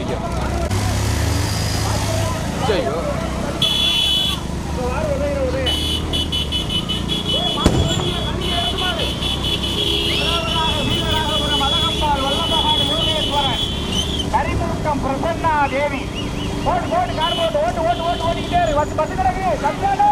வைக்க ஐயோ கரிமுகம் பிரசன்னா தேவி ஓட்டு ஓட்டு கார் போட்டு ஓட்டு ஓட்டு ஓட்டு ஓடிக்கிட்டே பத்து பத்து கிடக்கு கட்டாடு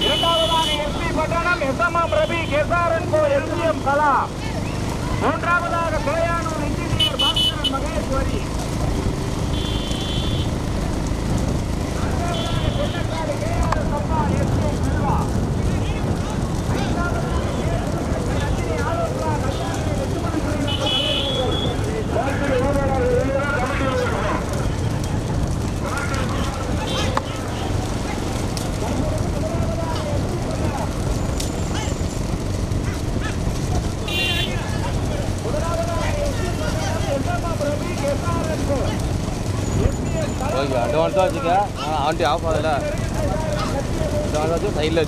இரண்டாவதாக எஸ்பி பட்டணம் எஸ்எம்எம் ரவி கேசாரன் கோ கலா மூன்றாவதாக கோயானூர் பாஸ்கரன் மகேஸ்வரி ஓகே ஆண்டி ஆஃப் ஆகல. வச்சு. சைடில்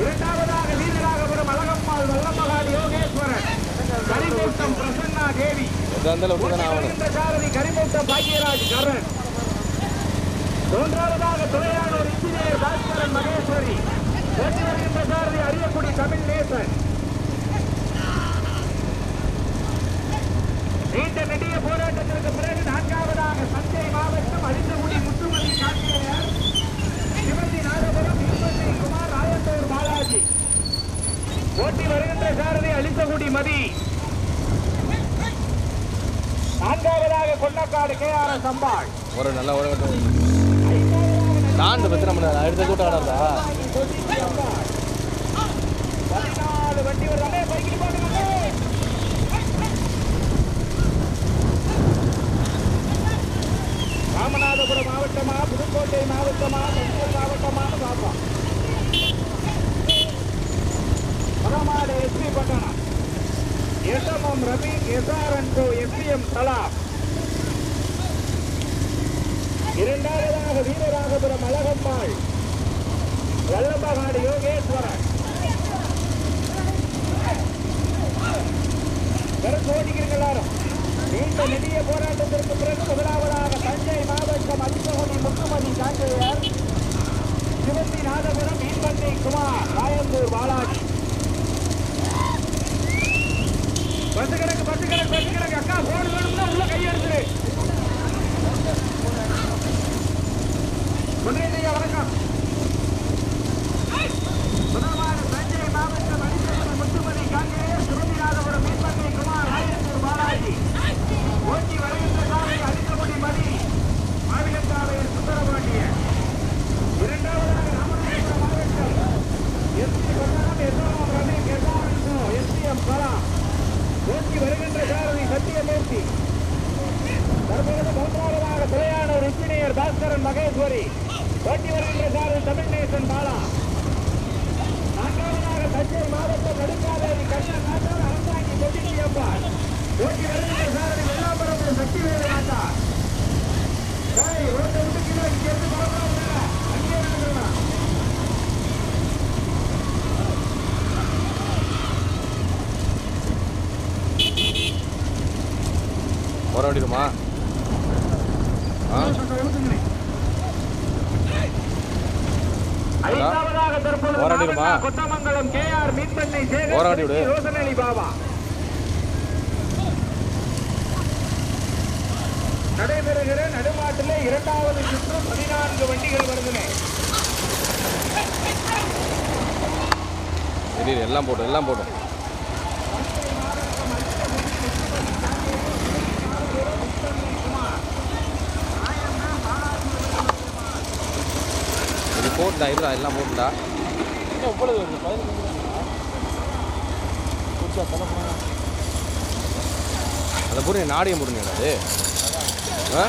இரண்டாவதாக வீரராகபுரம் அழகம்மாள் வல்லமகால் யோகேஸ்வரன். கரிமூட்டம் பிரசன்னா தேவி. கரிமூட்டம் பாக்கியராஜ் கரண். மூன்றாவதாக துறையானூர் இன்ஜினியர் பாஸ்கரன் மகேஸ்வரி. வெற்றி வருகின்ற சாரதி தமிழ் நேசன். நீண்ட நெடிய போராட்டத்திற்கு பிறகு நான்காவதாக தஞ்சை மாவட்டம் அழிந்தகுடி முத்துமதி கார்த்திகேயர் சிவந்தி நாகபுரம் இருபத்தி குமார் ராயத்தூர் பாலாஜி ஓட்டி வருகின்ற சாரதி அழிந்தகுடி மதி. நான்காவதாக Kondakkadu K R S Ambal. ஒரு நல்ல ஒரு தாண்டு அடுத்த கூட்டம் ஆடாதா? பதினாலு வண்டி வருதானே பைக்கில் போட்டுக்கோங்க ராமநாதபுரம் மாவட்டமா புதுக்கோட்டை மாவட்டமா தஞ்சை மாவட்டமான்னு பார்ப்போம் பரமாடு S P Pattanam S M M Ravi S R N கோ எஸ்பிஎம் சலாம் இரண்டாவதாக வீரராகபுரம் அழகம்மாள் வல்லம்பகாடு யோகேஸ்வரன். விரட்டு ஓட்டிக்கிறீங்க எல்லாரும். நீண்ட நெடிய போராட்டத்திற்கு பிறகு முதலாவதாக தஞ்சை மாவட்டம் அதிபகுதி முத்துமதி காங்கேயர் சிவந்தி நாதபுரம் மீன்பந்தை குமார் ராயந்தூர் பாலாஜி. பத்து கிடக்கு பத்து கிடக்கு பத்து கிடக்கு. அக்கா போன் வேணும்னா உள்ள கையெடுத்துரு முன்னேற்றையா வணக்கம் முதலாவது தஞ்சை மாவட்டம் அடித்தகுடி முத்துமதி காங்கேயர் சிவந்திநாதபுரம் மீன்பந்தை குமார் ராயந்தூர் பாலாஜி ஓட்டி வருகின்ற சாலை அடித்தகுடி மதி மாவிலத்தாவையர் சுந்தரபாண்டியன் இரண்டாவதாக ராமநாதபுரம் மாவட்டம் S P Pattanam S M Ravi S R N O S P M Kala ஓட்டி வருகின்ற சாரதி சத்தியமூர்த்தி தற்பொழுது மூன்றாவதாக துறையானூர் இன்ஜினியர் பாஸ்கரன் மகேஸ்வரி ஓட்டி வருகின்ற சாரதி தமிழ்நேசன் பாலா நான்காவதாக தஞ்சை மாவட்டம் நடுக்காவேரி கண்ணன் நாட்டார் அரசாங்கி கொடிக்கு அம்பாள் ஓட்டி வருகின்ற சாரதி வெள்ளாம்பரம் சக்தி வேறு நாட்டார் டேய், ரோட்டை விட்டு கீழே இங்க இருந்து போகலாம் இல்ல? அங்கேயே நின்னுக்கலாம். தற்பொழுது போராடிடுமா? கொத்தமங்கலம் கே ஆர் மீன்பண்ணை போராடி விடு. சேகர் யோசனலி பாபா. நடைபெறுகிற நடுமாட்டிலே இரண்டாவது சுற்று பதினான்கு வண்டிகள் வருதுனே எல்லாம் போட்டோம் எல்லாம் போட்டோம் இது போட்டுடா இருடா எல்லாம் போட்டுடா அதை போட்டு நாடியம் போட்டுனேடா அது. ஆ?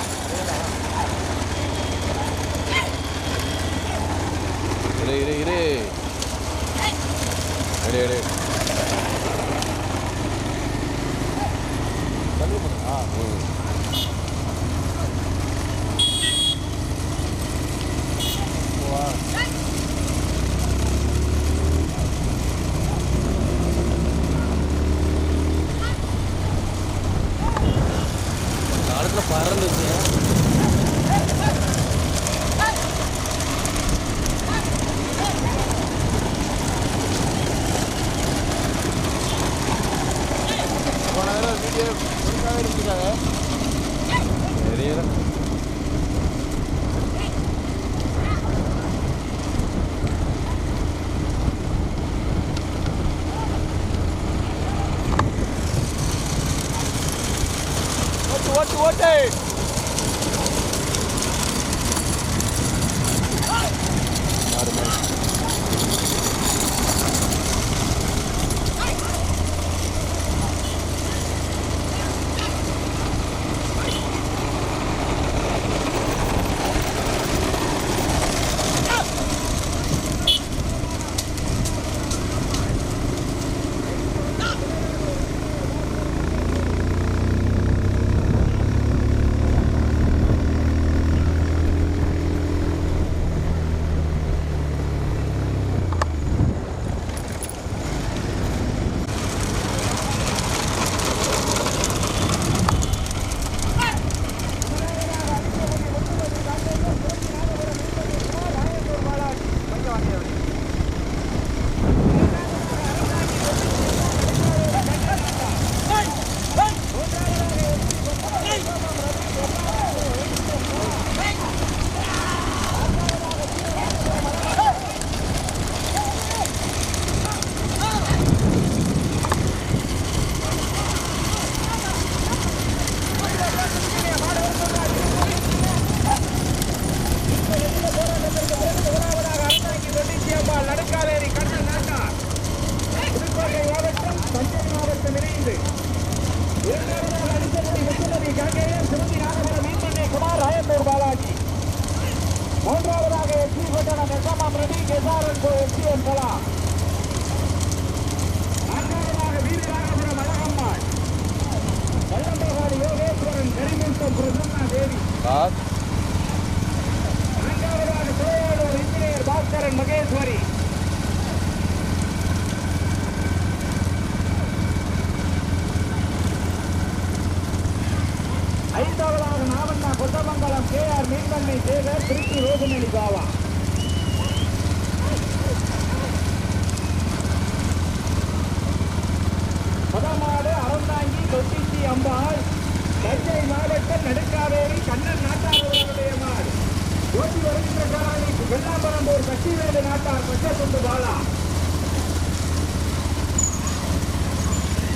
இரு இரு இரு. எடு எடு ம். யோகேஸ்வரன் பாஸ்கரன் மகேஸ்வரி ஐந்தாவதாக நாவண்ணா கொத்தமங்கலம் கே ஆர் மீன்வண்ணை சேகர் திருச்சி ரோஜனலி பாவா பதமாடு அறந்தாங்கி தொட்டிச்சி அம்பாள் தஞ்சை மாவட்டம் நடுக்காவேரி கண்ணன் நாட்டாளர்களுடைய மாடு ஓட்டி வருகின்ற காரணி வெள்ளாம்பரம்பூர் கட்டிவேடு நாட்டார் பச்சத்துண்டு பாலா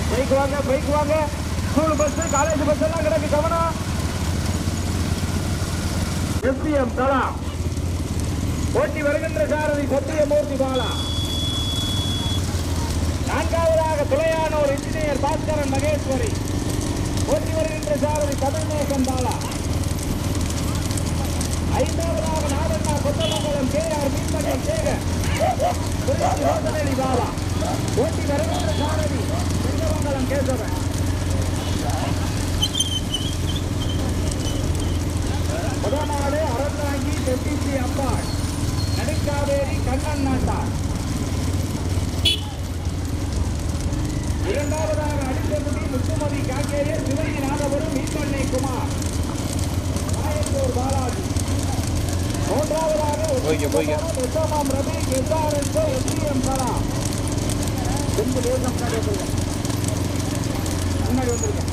பைக் வாங்க பைக் வாங்க. ஸ்கூல் பஸ் காலேஜ் பஸ் எல்லாம் கிடக்கு கவனம். எஸ்பிஎம் தலா. ஓட்டி வருகின்ற சாரதி சத்தியமூர்த்தி பாலா. நான்காவதாக துளையானோர் இன்ஜினியர் பாஸ்கரன் மகேஸ்வரி. ஓட்டி வருகின்ற சாரதி தமிழ்நேசன் பாலா. ஐந்தாவதாக நாதண்ணா கொத்தமங்கலம் கே ஆர் மீன்பண்ணை சேகர் திருச்சி ரோசனேரி பாலா. ஓட்டி வருகின்ற சாரதி சிங்கமங்கலம் கேசவன் முதமாடு அறந்தாங்கி தெட்டிச்சி அம்பாள். நடுக்காவேரி கண்ணன் நாட்டார் இரண்டாவதாக அடித்தபடி முத்துமதி காங்கேயர் சிவகி நாதபுரம் மீன்பண்ணை குமார். ராயத்தூர் பாலாஜி. மூன்றாவதாக. எஸ்எம்எம் ரவி எஸ்ஆர்எஸ் எஸ்டிஎம் தென்பு தேசம் முன்னாடி வந்துருங்க முன்னாடி வந்துருங்க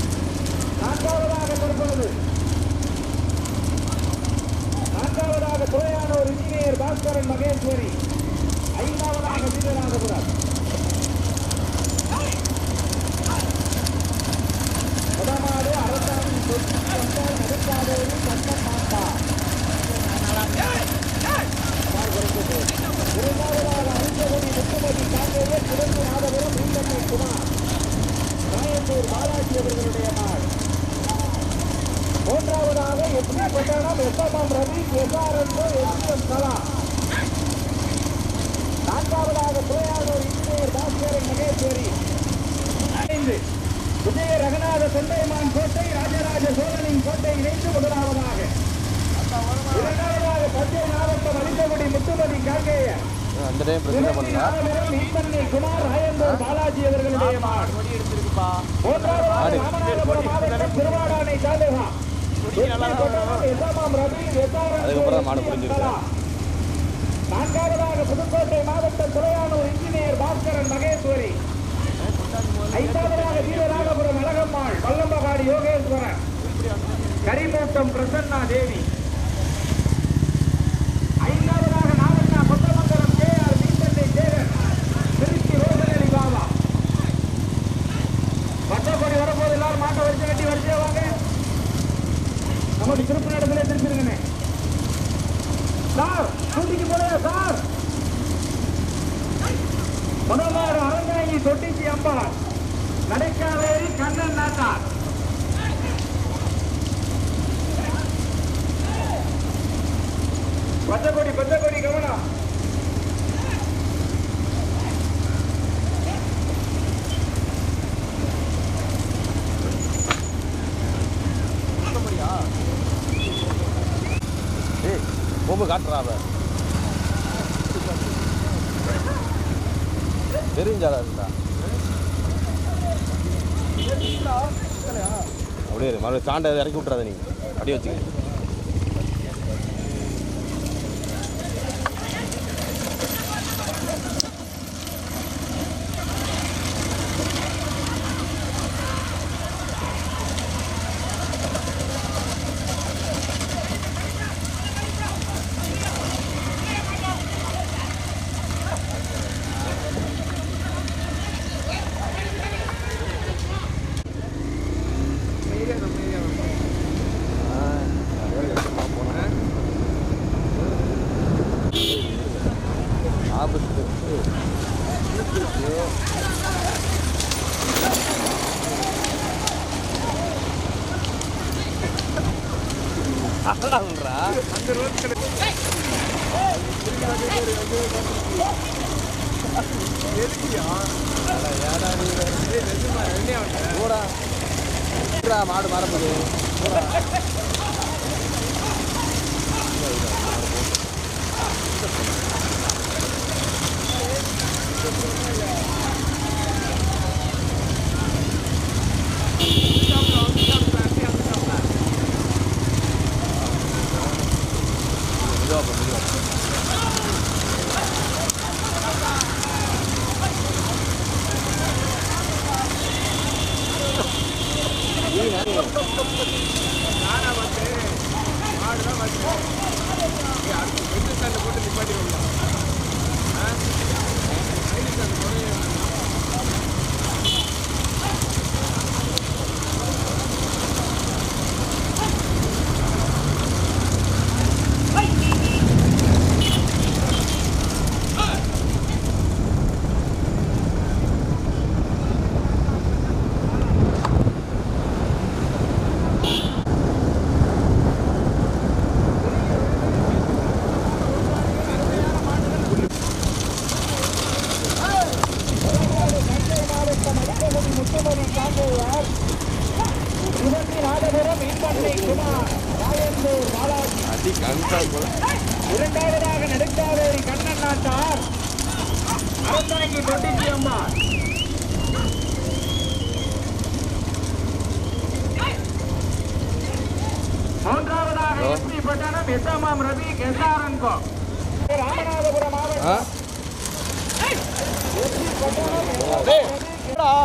நான்காவதாக கொடுப்பது நான்காவதாக துறையானோர் இன்ஜினியர் பாஸ்கரன் மகேஸ்வரி ஐந்தாவதாக வீரராகபுரம் முதமாடு அரசாணி தொட்டி வந்தால் நடுக்காதேரி கண்ணன் மாட்டா இரண்டாவதாக அரிந்தபடி முத்துமதி காங்கேயர் சிறப்பு நாதபுரம் மீன்பண்ணை குமார் ராயத்தூர் பாலாஜி அவர்களுடைய நாள் மூன்றாவதாக S P Pattanam S M M Ravi S R S S M Kala நான்காவதாக துறையாளர் இன்ஜினியர் பாஸ்கரன் மகேஸ்வரி ஐந்து விஜய ரகநாத தொண்டைமான் கோட்டை ராஜராஜ சோழனின் கோட்டை இணைந்து முதலாவதாக இரண்டாவதாக தஞ்சை மாவட்டம் அளித்தபடி முத்துமதி காங்கேயர் அந்த டைம் பிரச்சனை பண்ணல நாகபுரம் மீன்பண்ணை குமார் ராயந்தூர் பாலாஜி அவர்களுடைய மாடு மாவட்டம் திருவாடானை தாலுகா அதுக்கப்புறம் மாடு புரிஞ்சிருக்கு நான்காவதாக புதுக்கோட்டை மாவட்டம் துறையானூர் இன்ஜினியர் பாஸ்கரன் மகேஸ்வரி. ஐந்தாவதாக வீரராகபுரம் அழகம்மாள் வல்லம்பகாடி யோகேஸ்வரன். கரிமூட்டம் பிரசன்னா தேவி. காட்டுறான் அவன். தெரிஞ்சாடா இருந்தா அப்படியே மறுபடியும் தாண்ட இறக்கி விட்றாத நீ. அப்படியே வச்சுக்க.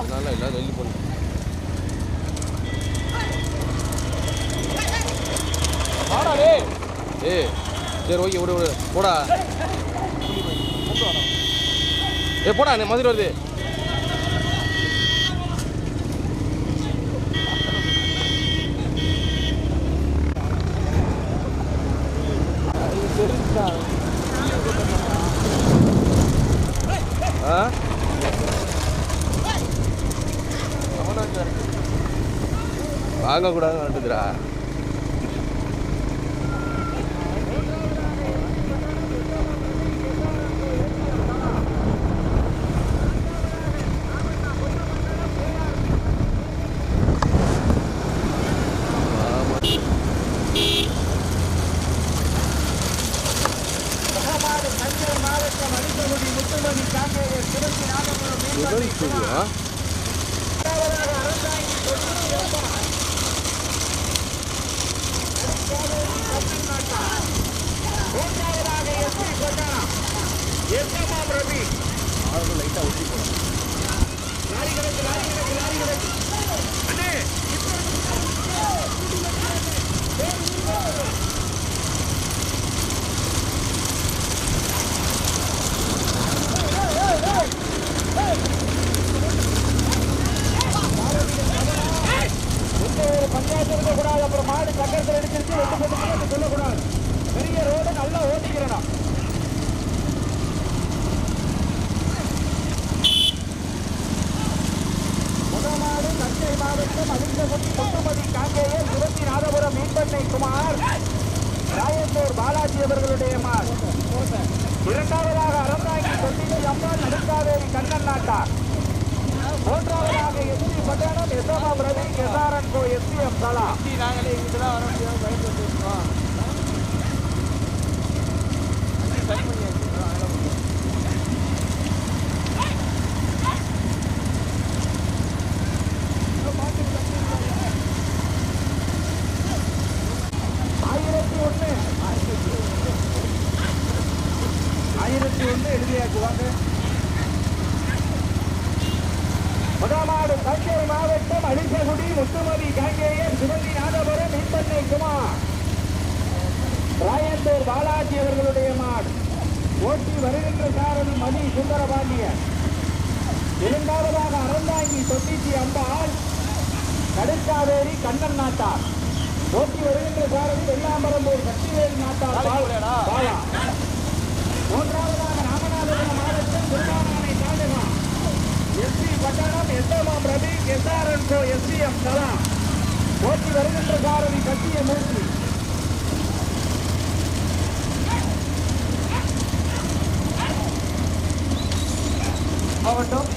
நல்லா இல்லை நெல்லி பண்ணு ஏ சரி ஓகே விடு விடு போடா ஏ போடா மதுரை வருது வாங்கக்கூடாதுன்னு வந்துட்டுதுரா S M M Ravi S R N கோ எஸ்பிஎம் கலா நாங்களே இங்கிட்டு தான் வர முடியாமல் பயந்து வச்சுருக்கோம் சரி பண்ணி வச்சுருக்கோம் அதெல்லாம் முடியும் ஆயிரத்தி ஒண்ணு ஆயிரத்தி ஒண்ணு எழுதியாச்சு வாங்க முதலாடு தஞ்சை மாவட்டம் அலிசகுடி முத்துமதி காங்கேயர் சிவந்தி நாதபுரம் மீன்பண்ணை குமார் ராயந்தூர் பாலாஜி அவர்களுடைய மாடு ஓட்டி வருகின்ற சாரதி சுந்தரபாண்டியன் இரண்டாவதாக அறந்தாங்கி தொட்டிச்சி அம்பாள் கடுக்காவேரி கண்ணன் நாட்டார். ஓட்டி வருகின்ற சாரதி வெள்ளாம்பரம்பூர் சக்திவேல் நாட்டார். மூன்றாவதாக ராமநாதபுரம் மாவட்டம் Thiruvaranai taluka S P Pattanam S M M Ravi S R N கோ எஸ்பிஎம் கலா ஓட்டி வருகின்ற சாரதி கட்டிய மூர்த்தி. மாவட்டம்.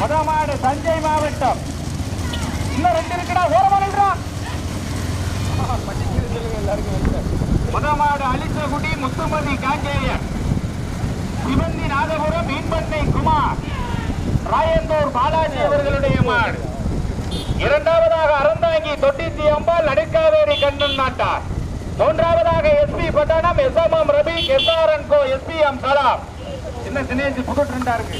வடமாடு தஞ்சை மாவட்டம். இன்னும் ரெண்டு இருக்குடா ஓரமா முதமாடு அலிசகுடி முத்துமதி காங்கேயன். சிவந்தி நாதபுரம் மீன்பண்ணை குமார். ராயந்தூர் பாலாஜி அவர்களுடைய மாடு. இரண்டாவதாக அறந்தாங்கி தொட்டித்தி அம்பாள் நடுக்காவேரி கண்ணன் நாட்டார். மூன்றாவதாக எஸ்பி பட்டணம் எஸ்எம்எம் ரபி என் கோ எஸ்பிஎம் சலாம் என்ன தினேஷ் புது ட்ரெண்டா இருக்கு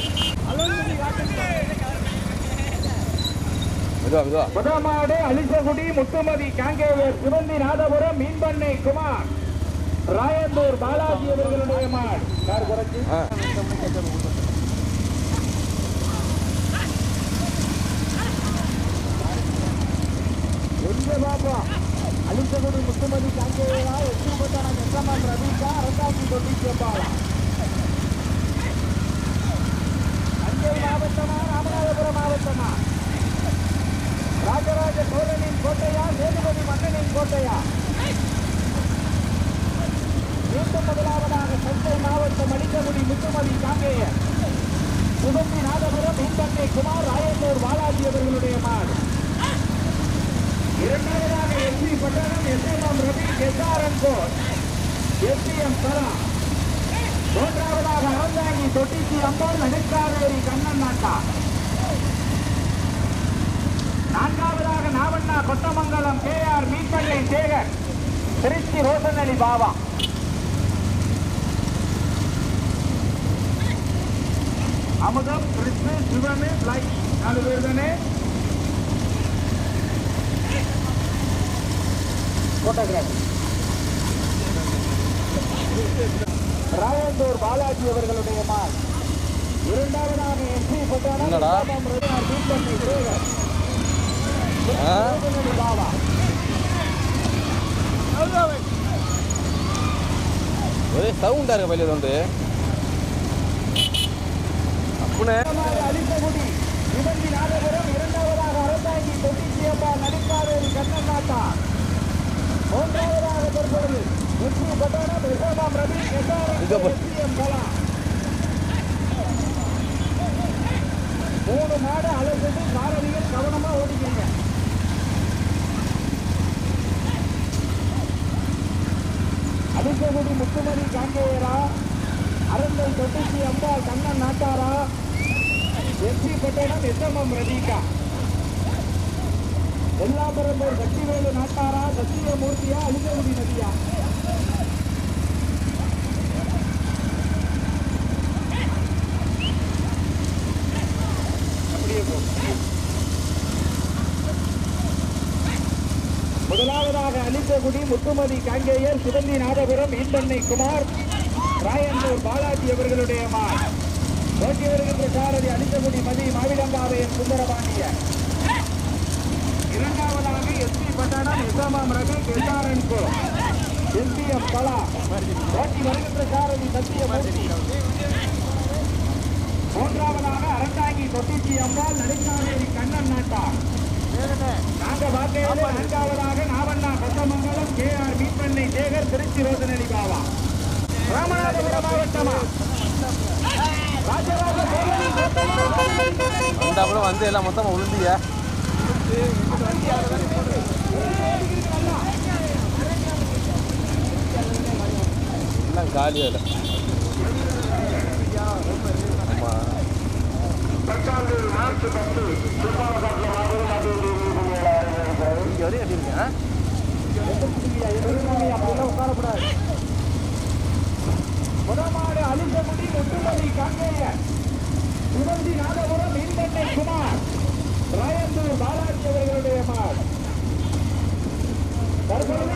முதமாடு அலிசகுடி முத்துமதி காங்கேயர் சிவந்தி நாதபுரம் மீன்பண்ணை குமார். ராயந்தூர் பாலாஜி அவர்களுடைய மாடு. குறைச்சி. எங்க பாப்பா? அலிசகுடி முத்துமதி காங்கேயா எட்டு பட்டான எஸ்எம்எம் ரவிகா அரசாட்சி தொட்டி சேப்பாளா தஞ்சை மாவட்டமா ராமநாதபுரம் ராஜராஜ சோழனின் கோட்டையா சேதுபதி மன்னனின் கோட்டையா? மீண்டும் முதலாவதாக சென்னை மாவட்டம் அடிக்கமுடி முத்துமதி காங்கேய சுகந்தி நாதபுரம் மீன்பண்ணை குமார் ராயந்தூர் பாலாஜி அவர்களுடைய மாடு இரண்டாவதாக SP Pattanam S M M Ravi S R SRN code SPM சரா. மூன்றாவதாக அறந்தாங்கி தொட்டிச்சி அம்பாள் நடுக்காவேரி கண்ணன் நாட்டா. நான்காவதாக நாவண்ணா கொத்தமங்கலம் கே ஆர் மீன்பள்ளை சேகர் திருச்சி ரோசனலி பாபா. அமுதம் கிருஷ்ணு சிவனு லைட் நாலு பேர் தானே போட்டோகிராஃபி. ராயந்தூர் பாலாஜி அவர்களுடைய மால். இரண்டாவதாக எஸ்பி பட்டாளம் என்னடா? மீன்பண்ணை சேகர் ஆ ரோசனலி பாபா ஒரே சவுண்டா இருக்க பையில வந்து. அப்புனே. முதலாவது அலிசகுடி நாதபுரம் இரண்டாவதாக அறந்தாங்கி தொட்டிச்சியப்பா நடிக்காவேரி கண்ணன் மூன்றாவதாக தற்பொழுது எஸ்பி பட்டாளம் எஸ்எம்எம் ரவி எஸ்ஆர்எம் கலா மூணு மாடு அலசது காரணியில் கவனமா ஓடிக்கிறீங்க. அலிசகுடி முத்துமணி காங்கேயரா அரங்கல் Thottichi Ambal Kannan நாட்டாரா? S P Pattanam S M M Radhika எல்லாபுரம்பூர் Sakthivelu நாட்டாரா சத்தியமூர்த்தியா அலிசகுடி நதியா? முதலாவதாக அலித்தகுடி முத்துமதி காங்கேயர் சிவந்தி நாதபுரம் ஈந்தண்ணை குமார் ராயந்தூர் பாலாஜி அவர்களுடைய மான் போட்டி வருகின்ற சாரதி அலித்தகுடி மதி மாவிடங்காவையன் சுந்தரபாண்டியன் இரண்டாவதாக எஸ்பி பட்டணம் இசாமாம் ரவி எஸ்ஆர்என் கோ. S P M Kala. போட்டி வருகின்ற சாரதி சத்தியமூர்த்தி மூன்றாவதாக அரண்டாங்கி தொட்டிச்சி அம்பாள் நடிச்சாவேரி கண்ணன் நாட்டார். நான்காவதாக நாவண்ணா கொத்தமங்கலம் கே ஆர் மீன்பண்ணை சேகர் திருச்சி ரோசனடி பாவா ராமநாதபுரம் மாவட்டமா வந்து எல்லாம் மொத்தமாக உளுந்திய எல்லாம் இல்லை இங்கே வரையும் எப்படி இருக்கேன் உட்காரக்கூடாது முதமாடு அலிசமுடி முத்துமதி காங்கேய சிவந்தி நாதபுரம் மீன்பண்ணை குமார் ராயந்தூர் பாலாஜி அவர்களுடைய மாடு தற்பொழுது